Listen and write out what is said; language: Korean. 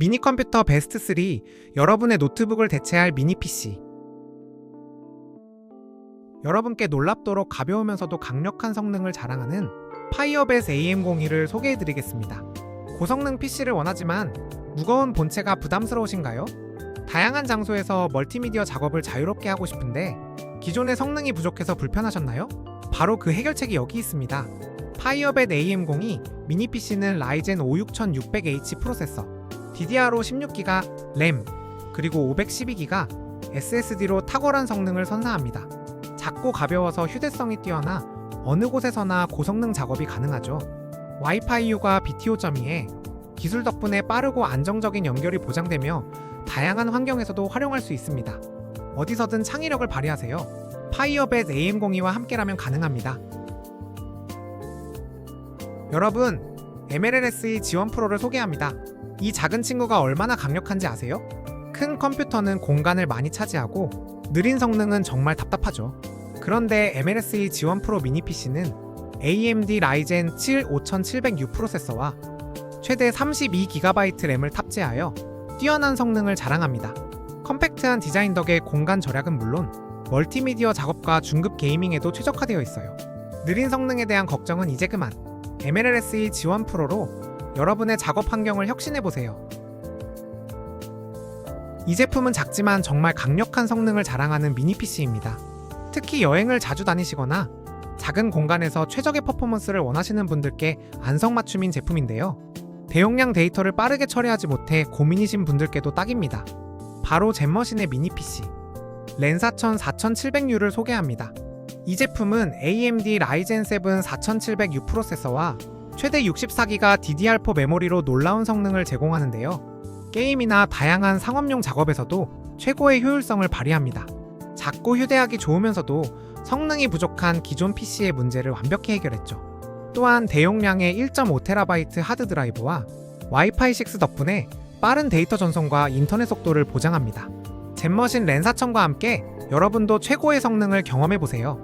미니 컴퓨터 베스트 3 여러분의 노트북을 대체할 미니 PC 여러분께 놀랍도록 가벼우면서도 강력한 성능을 자랑하는 파이어벳 AM01을 소개해 드리겠습니다. 고성능 PC를 원하지만 무거운 본체가 부담스러우신가요? 다양한 장소에서 멀티미디어 작업을 자유롭게 하고 싶은데 기존의 성능이 부족해서 불편하셨나요? 바로 그 해결책이 여기 있습니다. 파이어벳 AM02 미니 PC는 라이젠 56600H 프로세서, DDR5 16기가 램, 그리고 512기가 SSD로 탁월한 성능을 선사합니다. 작고 가벼워서 휴대성이 뛰어나 어느 곳에서나 고성능 작업이 가능하죠. 와이파이 U가 BT5.2에 기술 덕분에 빠르고 안정적인 연결이 보장되며 다양한 환경에서도 활용할 수 있습니다. 어디서든 창의력을 발휘하세요. 파이어벳 AM02와 함께라면 가능합니다. 여러분, MLLSE 지원 프로를 소개합니다. 이 작은 친구가 얼마나 강력한지 아세요? 큰 컴퓨터는 공간을 많이 차지하고 느린 성능은 정말 답답하죠. 그런데 MLSE 지원 프로 미니 PC는 AMD 라이젠 7 5700U 프로세서와 최대 32GB 램을 탑재하여 뛰어난 성능을 자랑합니다. 컴팩트한 디자인 덕에 공간 절약은 물론 멀티미디어 작업과 중급 게이밍에도 최적화되어 있어요. 느린 성능에 대한 걱정은 이제 그만. MLSE 지원 프로로 여러분의 작업 환경을 혁신해 보세요. 이 제품은 작지만 정말 강력한 성능을 자랑하는 미니 PC입니다. 특히 여행을 자주 다니시거나 작은 공간에서 최적의 퍼포먼스를 원하시는 분들께 안성맞춤인 제품인데요. 대용량 데이터를 빠르게 처리하지 못해 고민이신 분들께도 딱입니다. 바로 젠머신의 미니 PC 렌4000 4700U를 소개합니다. 이 제품은 AMD 라이젠 7 4700U 프로세서와 최대 64기가 DDR4 메모리로 놀라운 성능을 제공하는데요. 게임이나 다양한 상업용 작업에서도 최고의 효율성을 발휘합니다. 작고 휴대하기 좋으면서도 성능이 부족한 기존 PC의 문제를 완벽히 해결했죠. 또한 대용량의 1.5TB 하드 드라이브와 와이파이 6 덕분에 빠른 데이터 전송과 인터넷 속도를 보장합니다. 젠머신 렌4000과 함께 여러분도 최고의 성능을 경험해 보세요.